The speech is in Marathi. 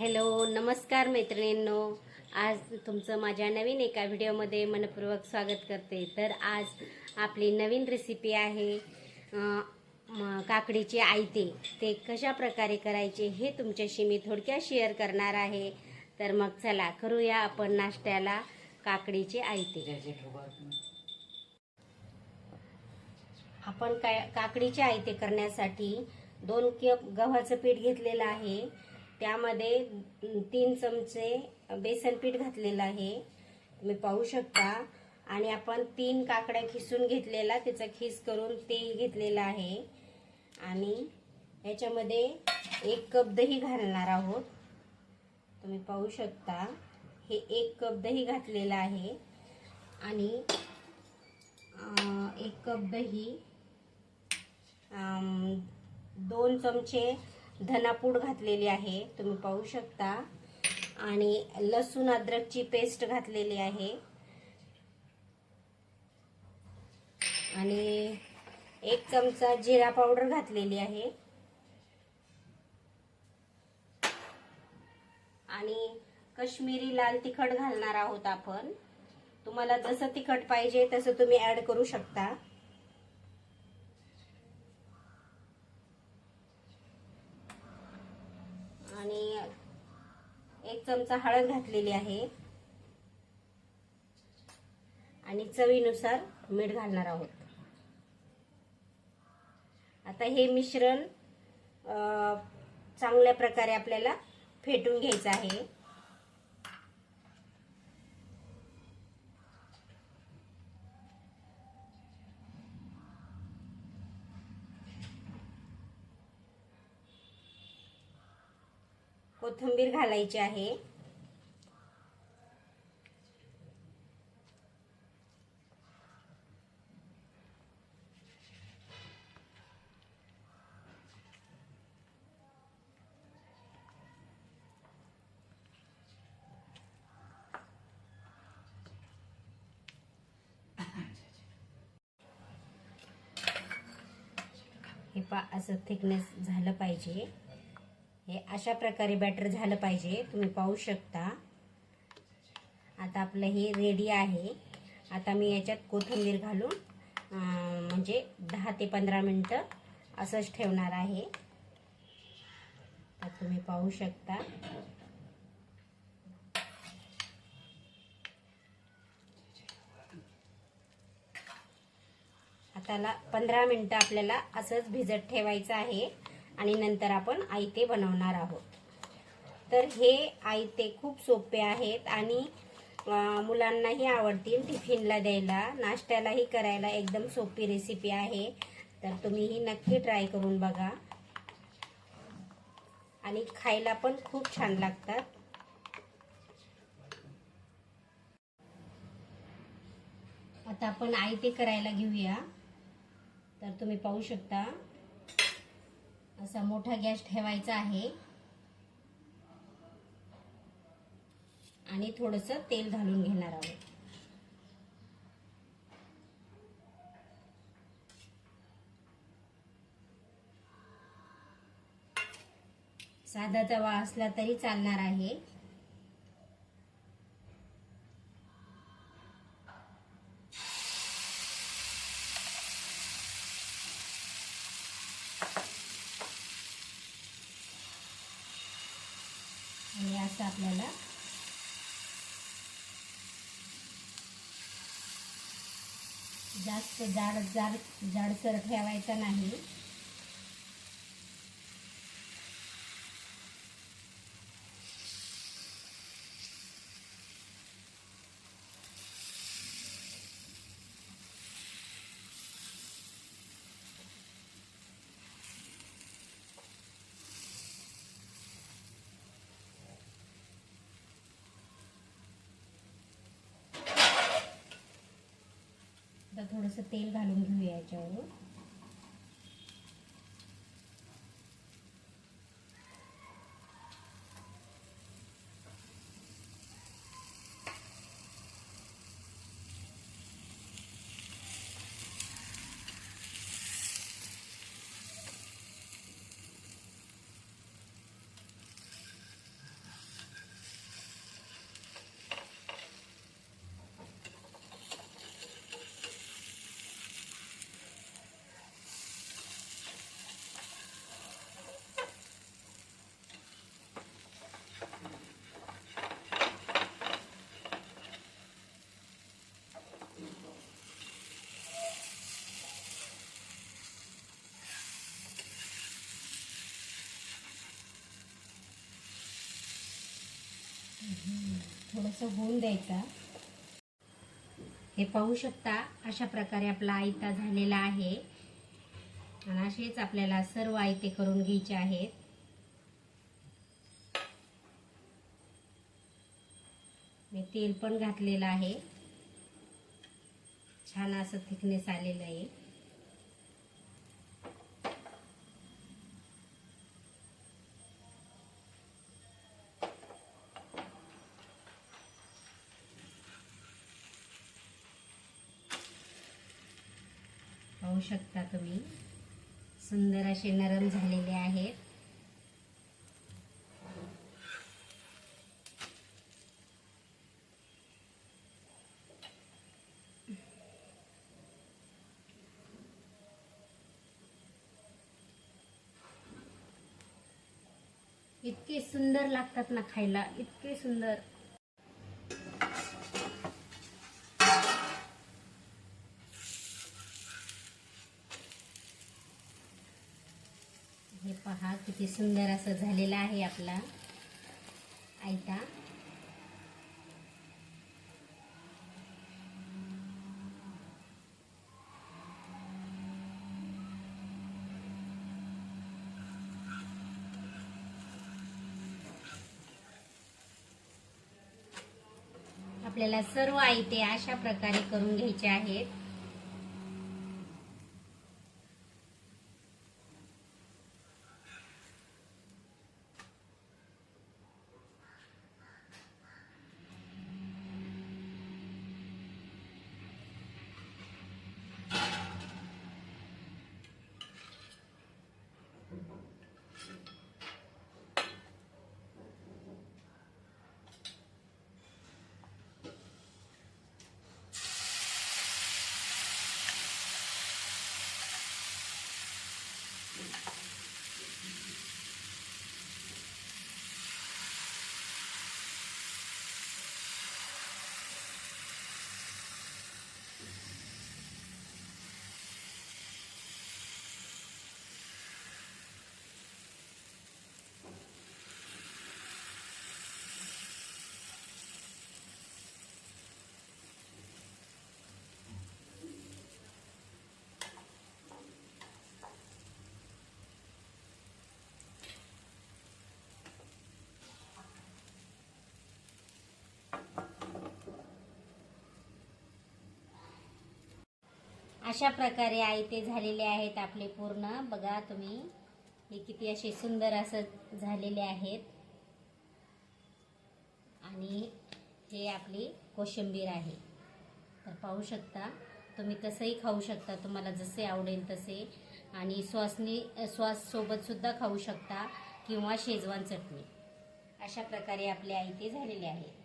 हॅलो नमस्कार मैत्रिणींनो. आज तुमचं माझ्या नवीन एका व्हिडिओमध्ये मनपूर्वक स्वागत करते. तर आज आपली नवीन रेसिपी आहे काकडीचे आयते. ते कशा प्रकारे करायचे हे तुमच्याशी मी थोडक्यात शेअर करणार आहे. तर मग चला करूया आपण नाश्त्याला काकडीचे आयते. आपण काय काकडीचे आयते करण्यासाठी दोन कप गव्हाचं पीठ घेतलेलं आहे. त्यामध्ये तीन चमचे बेसन पीठ घातलेलं आहे. तुम्ही पाहू शकता. आणि आपण तीन काकड्या खिसून घेतलेला त्याचा खिस करून तेल घेतलेलं आहे. आणि याच्यामध्ये एक कप दही घालणार आहोत. तुम्ही पाहू शकता. हे एक कप दही घातलेलं आहे. आणि एक कप दही दोन चमचे धनापूड घातलेली आहे तुम्ही पाहू शकता. आणि लसूण अद्रकची पेस्ट घातलेली आहे. आणि एक चमचा जिरा पावडर घातलेली आहे. आणि कश्मीरी लाल तिखट घालणार आहोत आपण. तुम्हाला जसं तिखट पाहिजे तसं तुम्ही ॲड करू शकता. आणि एक चमचा हळद घातलेली आहे. आणि चवीनुसार मीठ घालणार आहोत. आता हे मिश्रण चांगल्या प्रकारे आपल्याला फेटून घ्यायचं आहे. कोथिंबीर घालायची आहे. हे पा असं थिकनेस झालं पाहिजे. हे अशा प्रकारे बॅटर झालं पाहिजे. तुम्ही पाहू शकता. आता आपलं हे रेडी आहे. आता मी याच्यात कोथिंबीर घालून म्हणजे दहा ते पंधरा मिनटं असंच ठेवणार आहे. तर तुम्ही पाहू शकता. आता पंधरा मिनटं आपल्याला असंच भिजत ठेवायचं आहे. आणि नंतर आपण आयते बनवणार आहोत. तर हे आयते खूप सोपे आहेत आणि मुलांनाही आवडतील टिफिनला द्यायला. नाश्त्यालाही करायला एकदम सोपी रेसिपी आहे. तर तुम्ही ही नक्की ट्राय करून बघा. आणि खायला पण खूप छान लागतात. आता आपण आयते करायला घेऊया. तर तुम्ही पाहू शकता. असा मोठा गॅस ठेवायचा आहे. आणि थोडस तेल घालून घेणार आहोत. साधा तवा असला तरी चालणार आहे आणि असं आपल्याला. जास्त जाड जाड जाडसर ठेवायचा नाही. थोडंसं तेल घालून घेऊया याच्यावर थोडंसं होऊन द्यायचा. हे पाहू शकता अशा प्रकारे आपला आयता झालेला आहे. आणि असेच आपल्याला सर्व आयते करून घ्यायचे आहेत. मी तेल पण घातलेलं आहे. छान असं थिकनेस आलेलं आहे. पाहू शकता तुम्ही. सुंदर असे नरम झालेले आहेत. इतके सुंदर लागतात ना खायला. इतके सुंदर. हे पहा किती सुंदर असं झालेला आहे आपला. आयता. आपल्याला सर्व आयते अशा प्रकारे करून घ्यायचे आहेत. अशा प्रकारे आयते झालेले आहेत आपले पूर्ण. बघा तुम्ही हे किती असे सुंदर असं झालेले आहेत. आणि हे आपली कोशिंबीर आहे. तर पाहू शकता तुम्ही कसंही खाऊ शकता तुम्हाला जसे आवडेल तसे. आणि सॉसनी सॉस सुद्धा खाऊ शकता किंवा शेजवान चटणी. अशा प्रकारे आपले आयते झालेले आहेत.